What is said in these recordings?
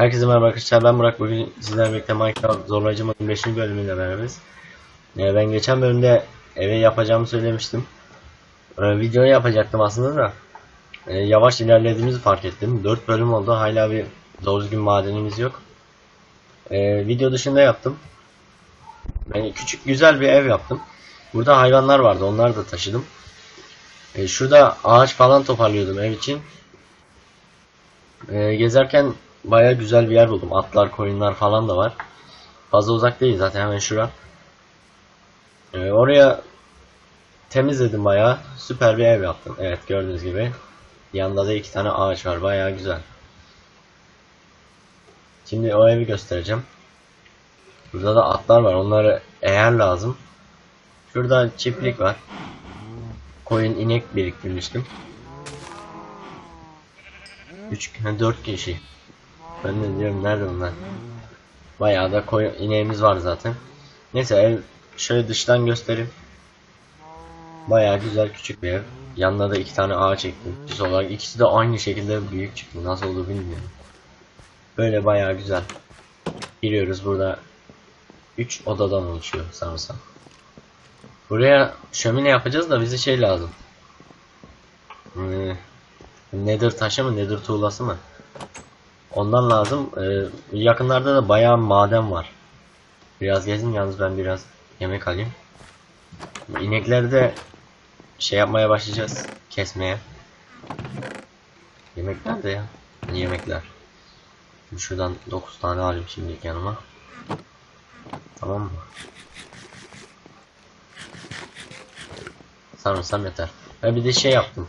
Herkese merhaba arkadaşlar ben Burak bugün sizlerle birlikte Minecraft zorlayıcı modun 5. bölümüyle beraberiz. Ee, ben geçen bölümde eve yapacağımı söylemiştim. Ee, videoyu yapacaktım aslında da ee, yavaş ilerlediğimizi fark ettim. 4 bölüm oldu hala bir doğru düzgün madenimiz yok. Ee, video dışında yaptım. Ben küçük güzel bir ev yaptım. Burada hayvanlar vardı onları da taşıdım. Ee, şurada ağaç falan toparlıyordum ev için. Ee, gezerken baya güzel bir yer buldum. Atlar, koyunlar falan da var. Fazla uzak değil zaten hemen şura. Ee, oraya temizledim baya. Süper bir ev yaptım. Evet gördüğünüz gibi. Yanında da iki tane ağaç var. Baya güzel. Şimdi o evi göstereceğim. Burada da atlar var. Onları eğer lazım. Şurada çiftlik var. Koyun inek biriktirmiştim. 3 4 kişi. Ben de diyorum nerede bunlar? Bayağı da koyun ineğimiz var zaten. Neyse ev şöyle dıştan göstereyim. Bayağı güzel küçük bir ev. Yanına da iki tane ağaç ektim. Düz olarak ikisi de aynı şekilde büyük çıktı. Nasıl oldu bilmiyorum. Böyle bayağı güzel. Giriyoruz burada 3 odadan oluşuyor sanırsam. Buraya şömine yapacağız da bize şey lazım. Hmm, Nether taşı mı, nether tuğlası mı? Ondan lazım. Ee, yakınlarda da bayağı maden var. Biraz gezin yalnız ben biraz yemek alayım. İnekleri de şey yapmaya başlayacağız. Kesmeye. Yemek nerede ya? Yemekler. Şimdi şuradan 9 tane alayım şimdilik yanıma. Tamam mı? Sanırsam yeter. Ben bir de şey yaptım.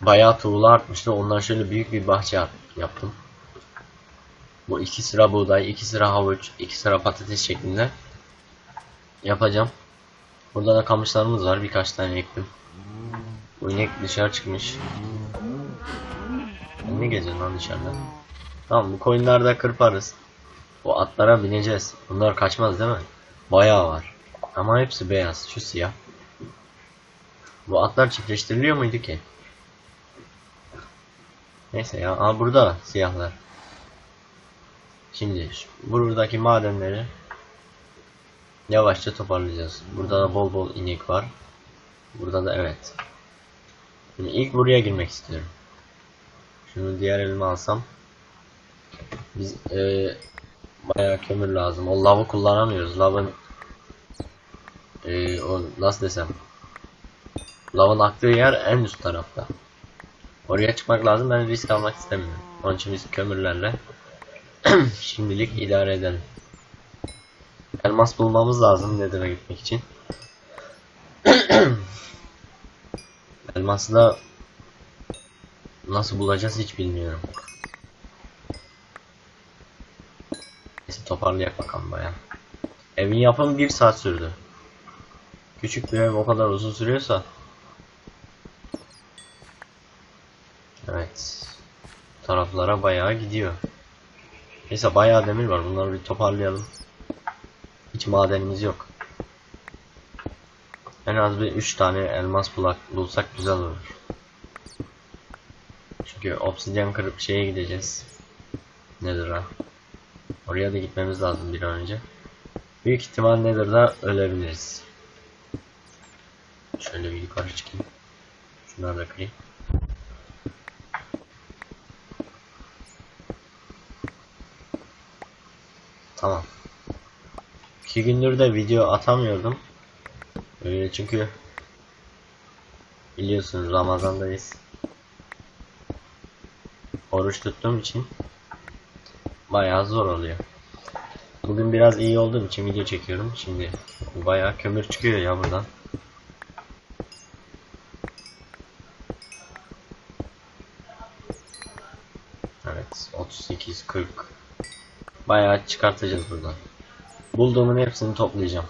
Bayağı tuğla artmıştı. Ondan şöyle büyük bir bahçe yap- yaptım. Bu iki sıra buğday, iki sıra havuç, iki sıra patates şeklinde yapacağım. Burada da kamışlarımız var. Birkaç tane ektim. Bu inek dışarı çıkmış. Ne geziyorsun lan dışarıda? Tamam bu koyunları da kırparız. Bu atlara bineceğiz. Bunlar kaçmaz değil mi? Bayağı var. Ama hepsi beyaz. Şu siyah. Bu atlar çiftleştiriliyor muydu ki? Neyse ya. Aa burada siyahlar. Şimdi buradaki madenleri yavaşça toparlayacağız. Burada da bol bol inek var. Burada da evet. Şimdi ilk buraya girmek istiyorum. Şunu diğer elime alsam. Biz eee bayağı kömür lazım. O lavı kullanamıyoruz. Lavın eee o nasıl desem Lavın aktığı yer en üst tarafta. Oraya çıkmak lazım. Ben risk almak istemiyorum. Onun için biz kömürlerle şimdilik idare edelim. Elmas bulmamız lazım Nether'a gitmek için. Elması da nasıl bulacağız hiç bilmiyorum. Neyse toparlayak bakalım baya. Evin yapımı bir saat sürdü. Küçük bir ev o kadar uzun sürüyorsa Evet. Taraflara bayağı gidiyor. Neyse bayağı demir var. Bunları bir toparlayalım. Hiç madenimiz yok. En az bir 3 tane elmas bulak, bulsak güzel olur. Çünkü obsidyen kırıp şeye gideceğiz. Nedir ha? Oraya da gitmemiz lazım bir an önce. Büyük ihtimal Nether'da ölebiliriz. Şöyle bir yukarı çıkayım. Şunları da kırayım. Tamam. İki gündür de video atamıyordum. Ee, çünkü biliyorsunuz Ramazan'dayız. Oruç tuttuğum için bayağı zor oluyor. Bugün biraz iyi olduğum için video çekiyorum. Şimdi bayağı kömür çıkıyor ya buradan. Evet 38 40 Bayağı çıkartacağız buradan. Bulduğumun hepsini toplayacağım.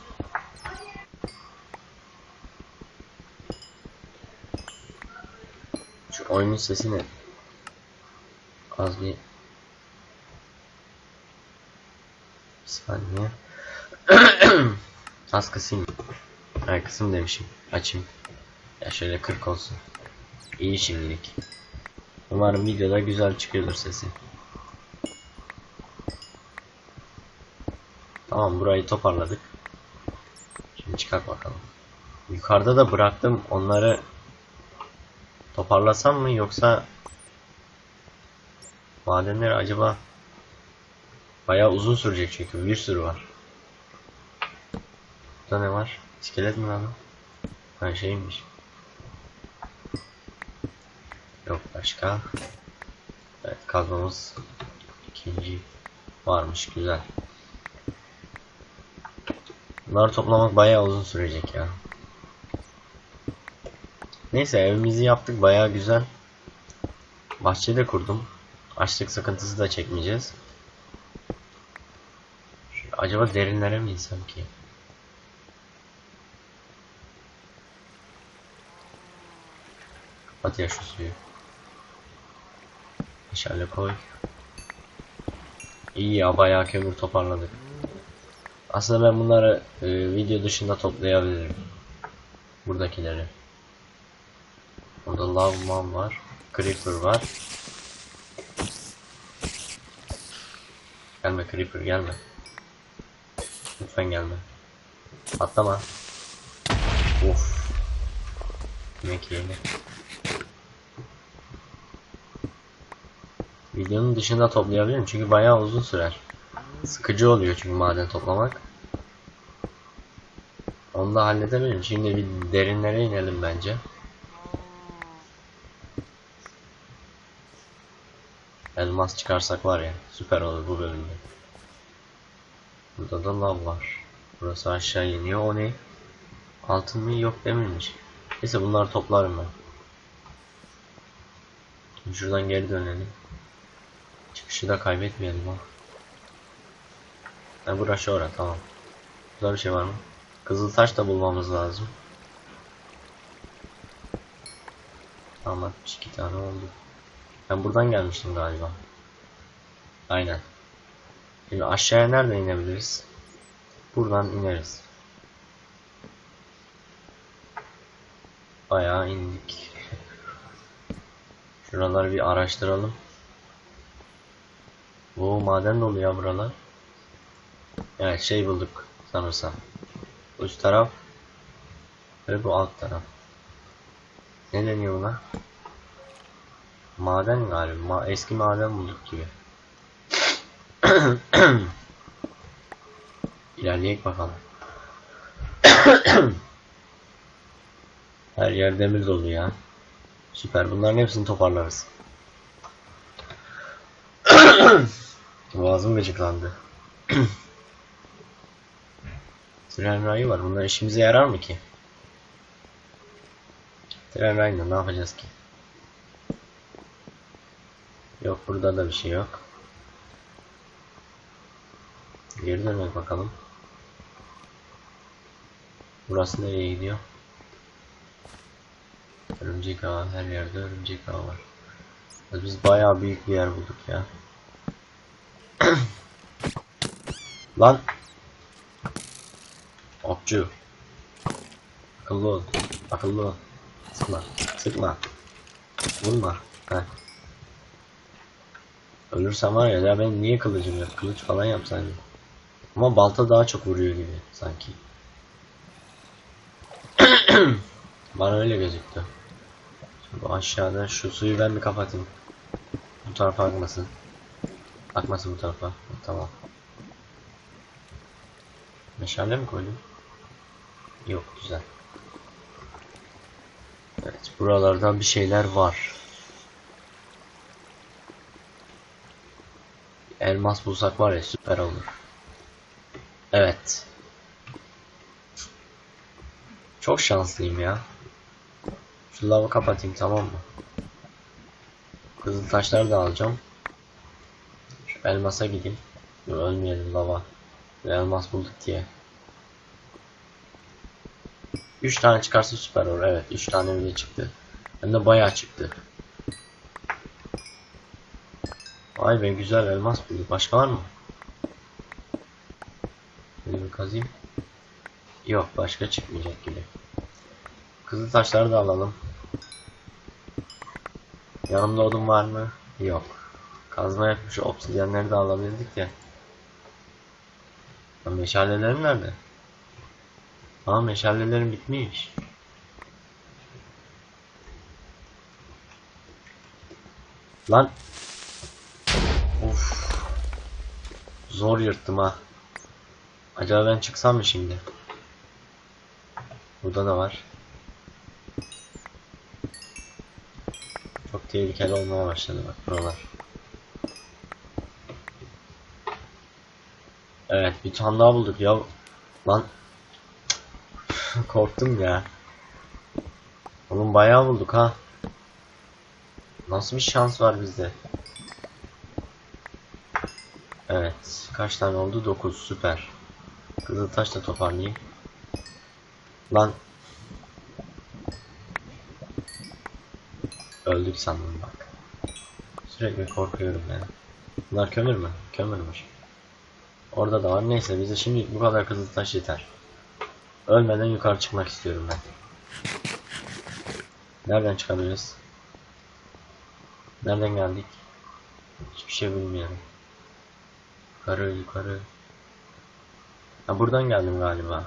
Şu oyunun sesini az bir bir saniye az kısayım. Ay kısım demişim. Açayım. Ya şöyle 40 olsun. İyi şimdilik. Umarım videoda güzel çıkıyordur sesi. Tamam burayı toparladık. Şimdi çıkart bakalım. Yukarıda da bıraktım onları toparlasam mı yoksa madenleri acaba bayağı uzun sürecek çünkü bir sürü var. Burada ne var? İskelet mi lan? Ha şeymiş. Yok başka. Evet kazmamız ikinci varmış güzel. Bunları toplamak bayağı uzun sürecek ya. Neyse evimizi yaptık bayağı güzel. Bahçe de kurdum. Açlık sıkıntısı da çekmeyeceğiz. Acaba derinlere mi insem ki? Kapat ya şu suyu. Meşale koy. İyi ya bayağı kömür toparladık. Aslında ben bunları e, video dışında toplayabilirim. Buradakileri. Burada lava man var. Creeper var. Gelme Creeper gelme. Lütfen gelme. Atlama. Of. Yemek yemek. Videonun dışında toplayabilirim çünkü bayağı uzun sürer. Sıkıcı oluyor çünkü maden toplamak. Onu da halledebilirim. Şimdi bir derinlere inelim bence. Elmas çıkarsak var ya süper olur bu bölümde. Burada da lav var. Burası aşağı iniyor. O ne? Altın mı? Yok demirmiş. Neyse bunları toplarım ben. Şuradan geri dönelim. Çıkışı da kaybetmeyelim ha. Ha burası orası tamam. Burada bir şey var mı? Kızıl taş da bulmamız lazım. Tamam 62 tane oldu. Ben buradan gelmiştim galiba. Aynen. Şimdi aşağıya nereden inebiliriz? Buradan ineriz. Bayağı indik. Şuraları bir araştıralım. Bu maden dolu ya buralar. Evet şey bulduk sanırsam. Üst taraf ve bu alt taraf. Ne deniyor buna? Maden galiba. Ma eski maden bulduk gibi. İlerleyek bakalım. Her yer demir dolu ya. Süper. Bunların hepsini toparlarız. Boğazım gıcıklandı. Tren rayı var. Bunlar işimize yarar mı ki? Tren rayında ne yapacağız ki? Yok burada da bir şey yok. Geri dönelim bakalım. Burası nereye gidiyor? Örümcek ağı her yerde örümcek ağı var. Biz bayağı büyük bir yer bulduk ya. Lan Okçu Akıllı ol Akıllı ol Sıkma Sıkma Vurma Heh. Ölürsem var ya, ya ben niye kılıcım yok? Kılıç falan yapsaydım. Ama balta daha çok vuruyor gibi sanki. Bana öyle gözüktü. Şimdi aşağıda şu suyu ben bir kapatayım. Bu tarafa akmasın. Akmasın bu tarafa. Tamam. Meşale mi koydum? Yok güzel. Evet buralardan bir şeyler var. Elmas bulsak var ya süper olur. Evet. Çok şanslıyım ya. Şu lavı kapatayım tamam mı? Kızıl taşları da alacağım. Şu elmasa gideyim. Ölmeyelim lava. Elmas bulduk diye. 3 tane çıkarsa süper olur. Evet 3 tane bile çıktı. Hem de bayağı çıktı. Vay be güzel elmas bulduk. Başka var mı? Şöyle bir kazayım. Yok başka çıkmayacak gibi. Kızıl taşları da alalım. Yanımda odun var mı? Yok. Kazma yapmış obsidyenleri de alabildik ya. Meşalelerim nerede? Aa meşalelerim bitmiş. Lan. Of. Zor yırttım ha. Acaba ben çıksam mı şimdi? Burada da var. Çok tehlikeli olmaya başladı bak buralar. Evet bir tane daha bulduk ya. Lan. Korktum ya. Oğlum bayağı bulduk ha. Nasıl bir şans var bizde? Evet. Kaç tane oldu? 9. Süper. Kızıltaş da toparlayayım. Lan. Öldük sandım bak. Sürekli korkuyorum ben. Bunlar kömür mü? Kömürmüş. Orada da var. Neyse bize şimdi bu kadar kızıltaş yeter. Ölmeden yukarı çıkmak istiyorum ben. Nereden çıkabiliriz? Nereden geldik? Hiçbir şey bilmiyorum. Yukarı yukarı. Ha buradan geldim galiba.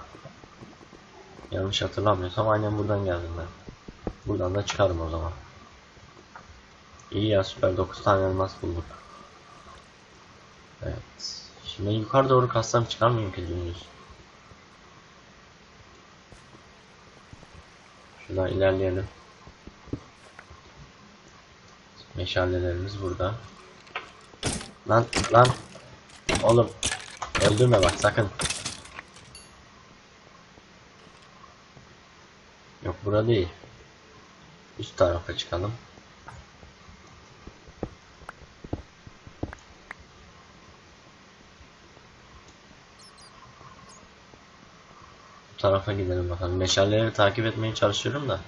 Yanlış hatırlamıyorsam aynen buradan geldim ben. Buradan da çıkarım o zaman. İyi ya süper 9 tane elmas bulduk. Evet. Şimdi yukarı doğru kassam çıkar mıyım ki dümdüz? Şuradan ilerleyelim. Meşalelerimiz burada. Lan lan. Oğlum. Öldürme bak sakın. Yok bura değil. Üst tarafa çıkalım. Tarafa gidelim bakalım. Meşaleleri takip etmeye çalışıyorum da.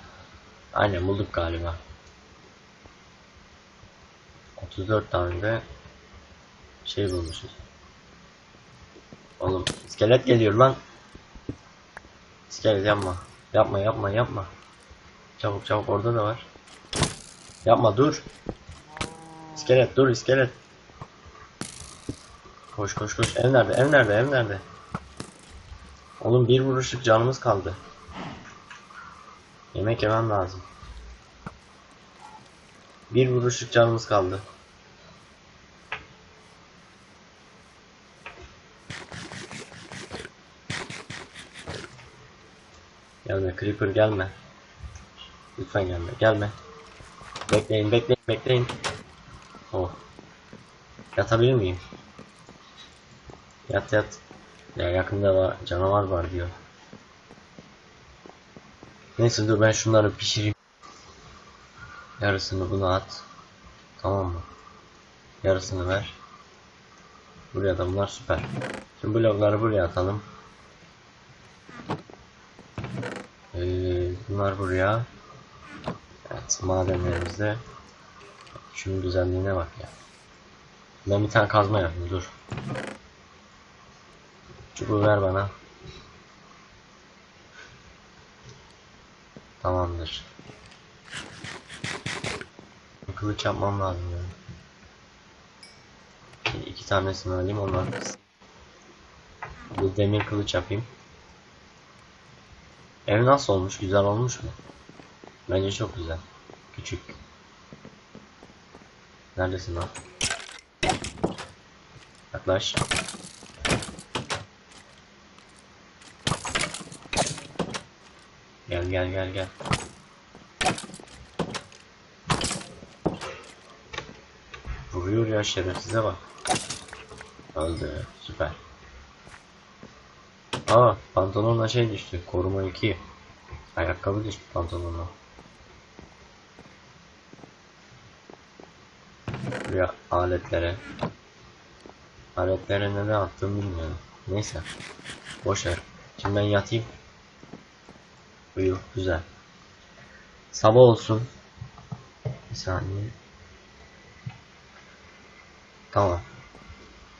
Aynen bulduk galiba. 34 tane de şey bulmuşuz. Oğlum iskelet geliyor lan. İskelet yapma. Yapma yapma yapma. Çabuk çabuk orada da var. Yapma dur. İskelet dur iskelet. Koş koş koş. Ev nerede? Ev nerede? Ev nerede? Oğlum bir vuruşluk canımız kaldı. Yemek yemem lazım. Bir vuruşluk canımız kaldı. Gelme Creeper gelme. Lütfen gelme. Gelme. Bekleyin bekleyin bekleyin. Oh. Yatabilir miyim? Yat yat. Ya yakında var, canavar var diyor. Neyse dur ben şunları pişireyim. Yarısını buna at. Tamam mı? Yarısını ver. Buraya da bunlar süper. Şimdi blokları buraya atalım. Ee, bunlar buraya. Evet madenlerimizde. Şunun güzelliğine bak ya. Ben bir tane kazma yapayım dur. Çubuğu ver bana. Tamamdır. Kılıç yapmam lazım yani. Şimdi iki tanesini alayım ondan. Bu demir kılıç yapayım. Ev nasıl olmuş? Güzel olmuş mu? Bence çok güzel. Küçük. Neredesin lan? Yaklaş. Gel gel gel. Vuruyor ya şerefsize bak. Öldü. Süper. Aa pantolonla şey düştü. Koruma 2. Ayakkabı düştü pantolonla. Buraya aletlere. Aletlere neden attım bilmiyorum. Neyse. Boş ver. Şimdi ben yatayım. Uyu. Güzel. Sabah olsun. Bir saniye. Tamam.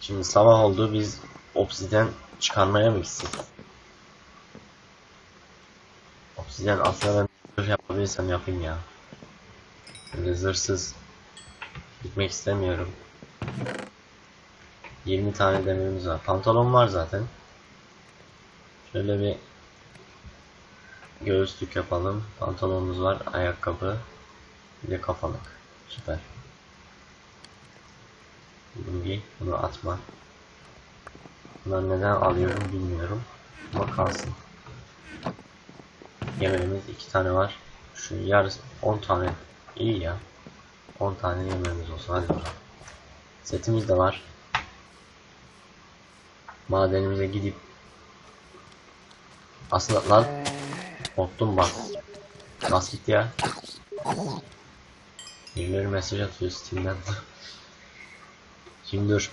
Şimdi sabah oldu. Biz obsiden çıkarmaya mı gitsek? Obsiden aslında ben zırh yapabilirsem yapayım ya. Böyle zırhsız gitmek istemiyorum. 20 tane demirimiz var. Pantolon var zaten. Şöyle bir göğüslük yapalım. Pantolonumuz var, ayakkabı, bir de kafalık. Süper. Bunu giy, bunu atma. Bunları neden alıyorum bilmiyorum. Ama kalsın. Yemeğimiz iki tane var. Şu yarısı 10 tane. İyi ya. 10 tane yemeğimiz olsun. Hadi bakalım. Setimiz de var. Madenimize gidip aslında lan korktum bak. Bas ya. Birileri mesaj atıyor Steam'den. Şimdi dur.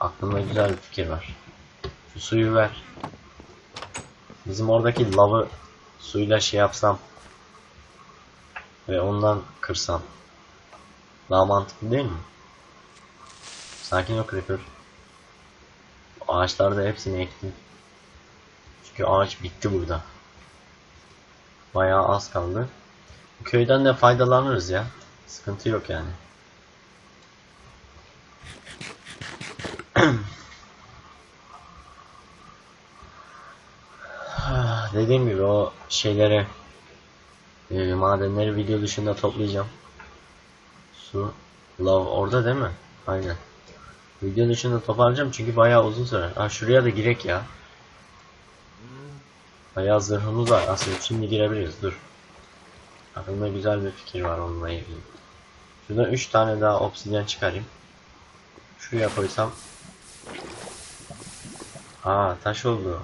Aklımda güzel bir fikir var. Şu suyu ver. Bizim oradaki lavı suyla şey yapsam ve ondan kırsam daha mantıklı değil mi? Sakin ol Creeper. Ağaçlarda hepsini ektim. Çünkü ağaç bitti burada. Bayağı az kaldı. Köyden de faydalanırız ya. Sıkıntı yok yani. Dediğim gibi o şeyleri e, madenleri video dışında toplayacağım. Su, lav orada değil mi? Aynen. Video dışında toparlayacağım çünkü bayağı uzun sürer. Ha şuraya da girek ya. Bayağı zırhımız var. Aslında şimdi girebiliriz. Dur. Aklımda güzel bir fikir var onunla ilgili. Şuradan 3 tane daha obsidyen çıkarayım. Şuraya koysam. Aa taş oldu.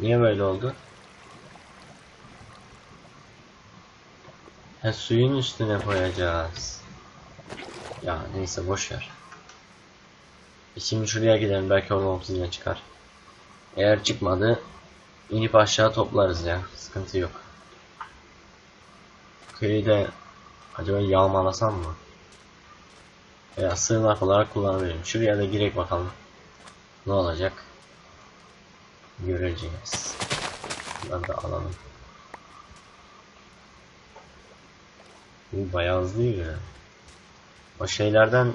Niye böyle oldu? He suyun üstüne koyacağız. Ya neyse boş ver. E Şimdi şuraya gidelim belki oradan obsidyen çıkar. Eğer çıkmadı inip aşağı toplarız ya. Sıkıntı yok. Köyü de acaba yağmalasam mı? Veya sığınak olarak kullanabilirim. Şuraya da girek bakalım. Ne olacak? Göreceğiz. Bunları da alalım. Bu bayağı hızlı yürüyor. O şeylerden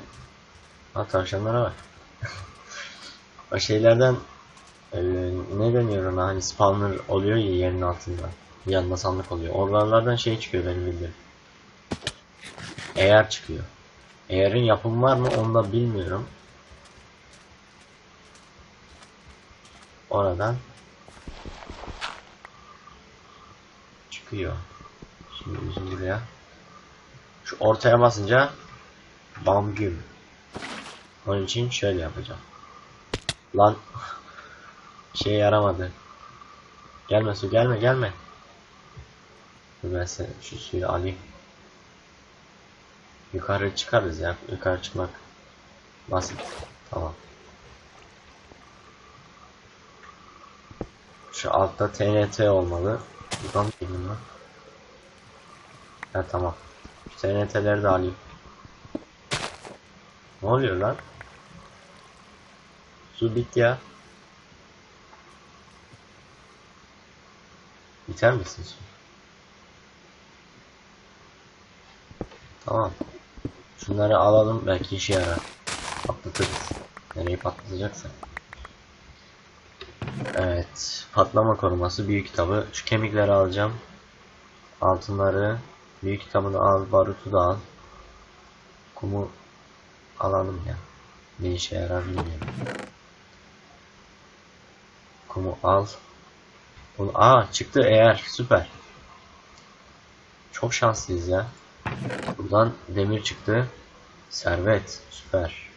ha tavşanlara bak. o şeylerden e, ne deniyor ona hani spawner oluyor ya yerin altında. Yanında sandık oluyor. Oralardan şey çıkıyor benim bildiğim. Eğer çıkıyor. Eğerin yapımı var mı onu da bilmiyorum. Oradan çıkıyor. Şimdi bizim buraya. Şu ortaya basınca bam güm. Onun için şöyle yapacağım. Lan şey yaramadı. Gelme su gelme gelme. Ben sen şu suyu alayım. Yukarı çıkarız ya. Yukarı çıkmak basit. Tamam. Şu altta TNT olmalı. Buradan değilim lan. Tamam. TNT'leri de alayım. Ne oluyor lan? Su bit ya. Biter misin su? Tamam. Şunları alalım belki işe yarar. Patlatırız. Nereyi patlatacaksa. Evet. Patlama koruması büyük kitabı. Şu kemikleri alacağım. Altınları. Büyük kitabını al. Barutu da al. Kumu alalım ya. Ne işe yarar bilmiyorum. Kumu al. Bunu, aa çıktı eğer. Süper. Çok şanslıyız ya. Buradan demir çıktı. Servet. Süper.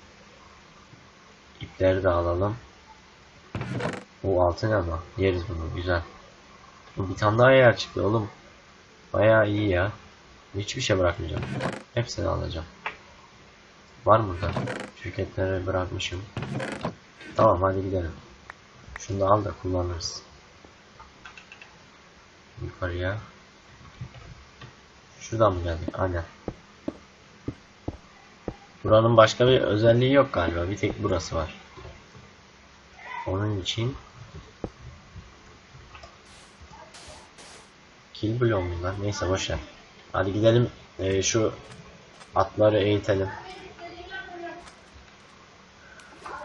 İpleri de alalım. Bu altın ama. Yeriz bunu. Güzel. Bir tane daha yer çıktı oğlum. Bayağı iyi ya. Hiçbir şey bırakmayacağım. Hepsini alacağım. Var burada? Şirketlere bırakmışım. Tamam hadi gidelim. Şunu da al da kullanırız. Yukarıya. Şuradan mı geldik? Aynen. Buranın başka bir özelliği yok galiba. Bir tek burası var. Onun için Kill bloğu mu lan? Neyse boşver. Hadi gidelim ee, şu atları eğitelim.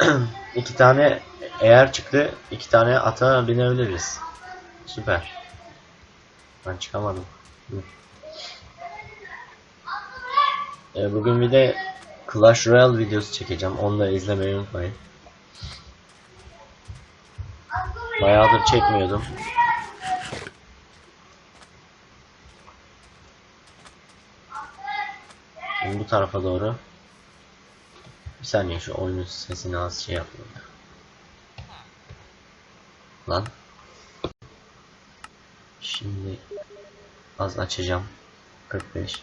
iki tane eğer çıktı iki tane ata binebiliriz. Süper. Ben çıkamadım. Ee, bugün bir de Clash Royale videosu çekeceğim. Da izlemeyi unutmayın. Bayağıdır çekmiyordum. Şimdi bu tarafa doğru. Bir saniye şu oyunun sesini az şey yapayım. Lan. Şimdi az açacağım. 45.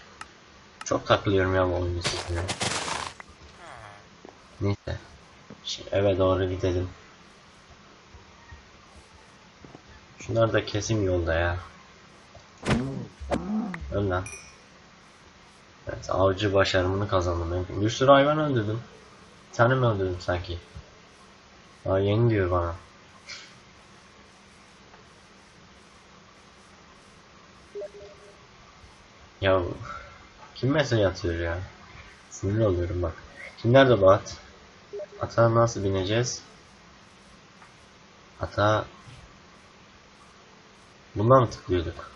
Çok takılıyorum ya bu oyunun sesine. Neyse. Şimdi eve doğru gidelim. Şunlar da kesim yolda ya. Öl lan. Evet, avcı başarımını kazandım. Bir sürü hayvan öldürdüm. Tane mi öldürdüm sanki? Daha yeni diyor bana. Ya kim mesaj atıyor ya? Sinir oluyorum bak. Kim nerede bu at? Ata nasıl bineceğiz? Ata Bundan mı tıklıyorduk?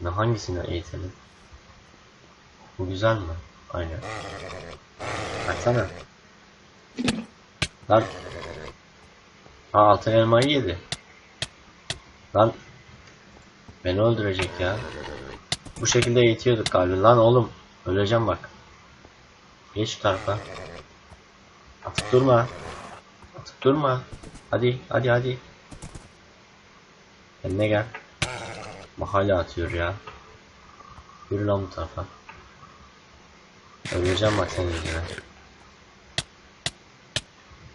Ne hangisine eğitelim? Bu güzel mi? Aynen. Baksana. Lan. Ha altın elmayı yedi. Lan. Beni öldürecek ya. Bu şekilde eğitiyorduk galiba. Lan oğlum. Öleceğim bak. Geç şu tarafa. Atıp durma. Atıp durma. Hadi hadi hadi. Kendine gel. Bak hala atıyor ya. Yürü lan bu tarafa. Öleceğim bak senin.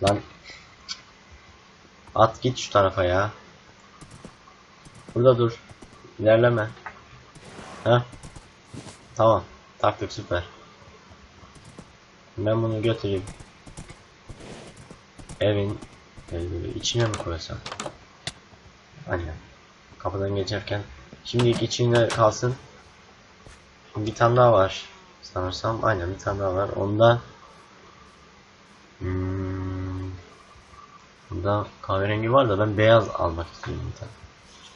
Lan. At git şu tarafa ya. Burada dur. İlerleme. Ha? Tamam. Taktık süper. Ben bunu götüreyim. Evin e, içine mi koysam? Aynen. Kapıdan geçerken. Şimdilik içinde kalsın. Bir tane daha var. Sanırsam aynen bir tane daha var. Onda Bunda kahverengi var da ben beyaz almak istiyorum.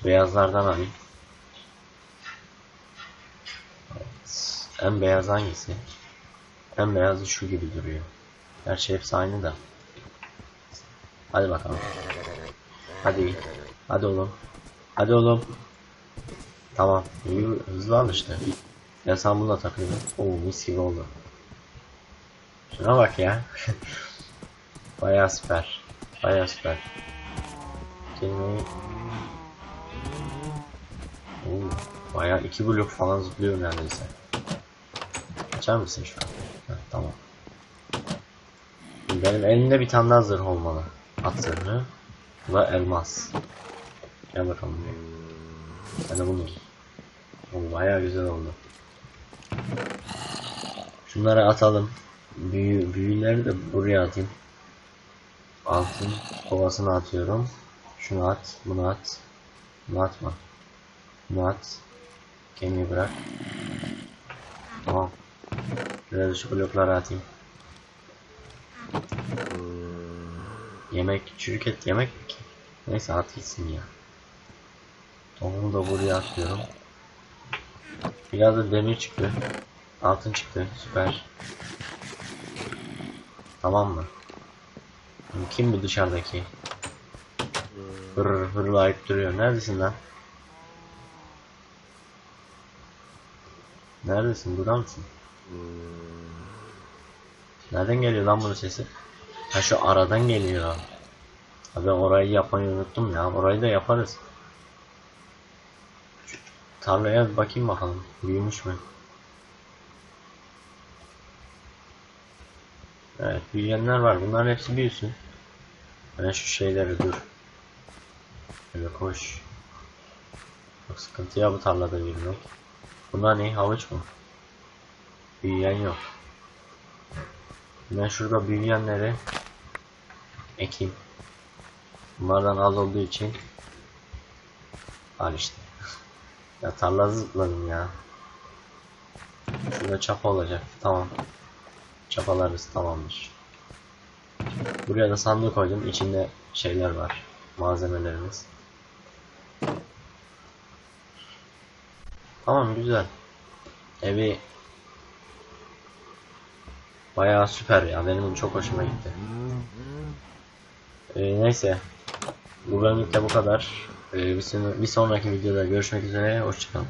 Beyazlardan alayım. Evet. En beyaz hangisi? En beyazı şu gibi duruyor. Gerçi hepsi aynı da. Hadi bakalım. Hadi. Hadi oğlum. Hadi oğlum. Tamam. Hızlı al işte. Ya sen bununla takıldın. Oo mis gibi oldu. Şuna bak ya. Bayağı süper. Bayağı süper. Kelimeyi... Oo, bayağı iki blok falan zıplıyor neredeyse. Açar mısın şu an? Heh, tamam. Benim elimde bir tane daha zırh olmalı. At zırhı. Bu da elmas. Gel bakalım. Ben de bunu. Oo, bayağı güzel oldu. Şunları atalım. Büyü, büyüleri de buraya atayım. Altın kovasını atıyorum. Şunu at, bunu at. Bunu atma. Bunu at. Kemiği bırak. Tamam. Şuraya da şu blokları atayım. Yemek, çürük et yemek mi ki? Neyse at gitsin ya. Tohumu da buraya atıyorum. Biraz da demir çıktı. Altın çıktı. Süper. Tamam mı? Kim bu dışarıdaki? Hır hırlayıp duruyor. Neredesin lan? Neredesin? Burada mısın? Nereden geliyor lan bunun sesi? Ha şu aradan geliyor. Ha ben orayı yapmayı unuttum ya. Orayı da yaparız. Tarlaya bakayım bakalım. Büyümüş mü? Evet büyüyenler var. Bunların hepsi büyüsün. Ben şu şeyleri dur. Böyle koş. Çok sıkıntı ya bu tarlada büyümek. Bunlar ne? Havuç mu? Büyüyen yok. Ben şurada büyüyenleri ekeyim. Bunlardan az olduğu için al işte. ya tarla zıpladım ya. Şurada çapa olacak. Tamam. Çapalarız tamamdır. Buraya da sandık koydum. İçinde şeyler var. Malzemelerimiz. Tamam güzel. Evi bayağı süper ya. Benim çok hoşuma gitti. Ee, neyse. Bu bölümlükte bu kadar. Ee, bir, son- bir sonraki videoda görüşmek üzere. Hoşçakalın.